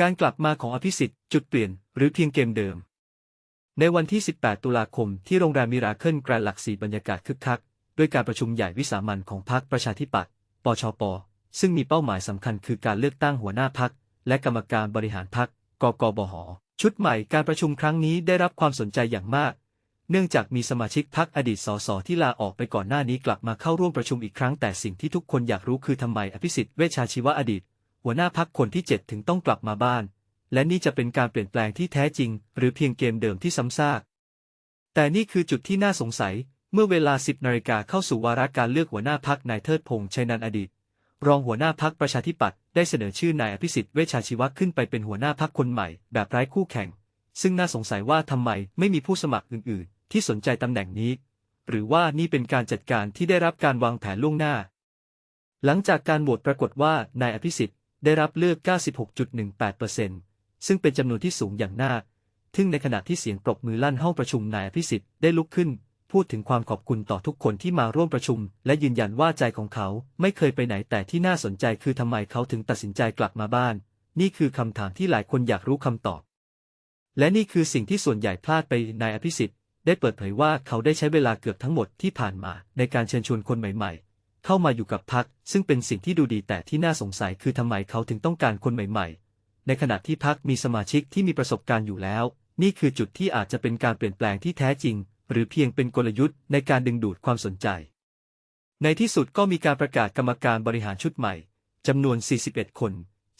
การกลับมาของอภิสิทธิ์จุดเปลี่ยนหรือเพียงเกมเดิม ในวันที่ 18 ตุลาคมที่โรงแรมมิราเคิลแกรนหลักสีบรรยากาศคึกคัก ด้วยการประชุมใหญ่วิสามัญของพรรคประชาธิปัตย์ปชป ซึ่งมีเป้าหมายสำคัญคือการเลือกตั้งหัวหน้าพรรคและกรรมการบริหารพรรคกกบห ชุดใหม่การประชุมครั้งนี้ได้รับความสนใจอย่างมาก เนื่องจากมีสมาชิกพรรคอดีตสสที่ลาออกไปก่อนหน้านี้กลับมาเข้าร่วมประชุมอีกครั้งแต่สิ่งที่ทุกคนอยากรู้คือทำไมอภิสิทธิ์เวชชาชีวะอดีต หัวหน้าพรรคนที่ 7 ถึงต้องกลับมาบ้าน และนี่จะเป็นการเปลี่ยนแปลงที่แท้จริง หรือเพียงเกมเดิมที่ซ้ำซาก แต่นี่คือจุดที่น่าสงสัย เมื่อเวลา 10นาฬิกาเข้าสู่วาระการเลือกหัวหน้าพักนายเทิดพงษ์ชัยนันท์อดีต รองหัวหน้าพักประชาธิปัตย์ได้เสนอชื่อนายอภิสิทธิ์เวชชาชีวะขึ้นไปเป็นหัวหน้าพักคนใหม่ แบบไร้คู่แข่ง ซึ่งน่าสงสัยว่าทำไมไม่มีผู้สมัครอื่น ๆ ที่สนใจตำแหน่งนี้ หรือว่านี่เป็นการจัดการที่ได้รับการวางแผนล่วงหน้า หลังจากการโหวตปรากฏว่านายอภิสิทธิ์ ได้รับเลือก 96.18%ซึ่งเป็นจำนวนที่สูงอย่างน่าทึ่งในขณะที่เสียงปรบมือลั่นห้องประชุมนายอภิสิทธิ์ได้ลุกขึ้น พูดถึงความขอบคุณต่อทุกคนที่มาร่วมประชุม และยืนยันว่าใจของเขาไม่เคยไปไหนแต่ที่น่าสนใจคือทำไมเขาถึงตัดสินใจกลับมาบ้าน นี่คือคำถามที่หลายคนอยากรู้คำตอบ และนี่คือสิ่งที่ส่วนใหญ่พลาดไปนายอภิสิทธิ์ได้เปิดเผยว่าเขาได้ใช้เวลาเกือบทั้งหมดที่ผ่านมาในการเชิญชวนคนใหม่ๆ เข้ามาอยู่กับพรรคซึ่งเป็นสิ่งที่ดูดีแต่ที่น่าสงสัยคือทำไมเขาถึงต้องการคนใหม่ๆ ในขณะที่พรรคมีสมาชิกที่มีประสบการณ์อยู่แล้ว นี่คือจุดที่อาจจะเป็นการเปลี่ยนแปลงที่แท้จริง หรือเพียงเป็นกลยุทธ์ในการดึงดูดความสนใจ ในที่สุดก็มีการประกาศกรรมการบริหารชุดใหม่จำนวน 41 คน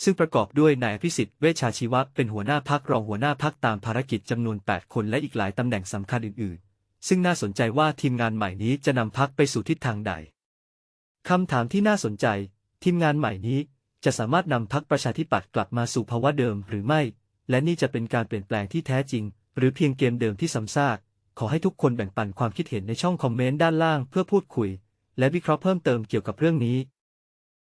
ซึ่งประกอบด้วยนายอภิสิทธิ์เวชชาชีวะเป็นหัวหน้าพักรองหัวหน้าพักตามภารกิจจำนวน 8 คนและอีกหลายตำแหน่งสำคัญอื่นๆ ซึ่งน่าสนใจว่าทีมงานใหม่นี้จะนำพักไปสู่ทิศทางใด คำถามที่น่าสนใจ ทีมงานใหม่นี้จะสามารถนำพักประชาธิปัตย์กลับมาสู่ภาวะเดิมหรือไม่ และนี่จะเป็นการเปลี่ยนแปลงที่แท้จริง หรือเพียงเกมเดิมที่ซ้ำซาก ขอให้ทุกคนแบ่งปันความคิดเห็นในช่องคอมเมนต์ด้านล่างเพื่อพูดคุย และวิเคราะห์เพิ่มเติมเกี่ยวกับเรื่องนี้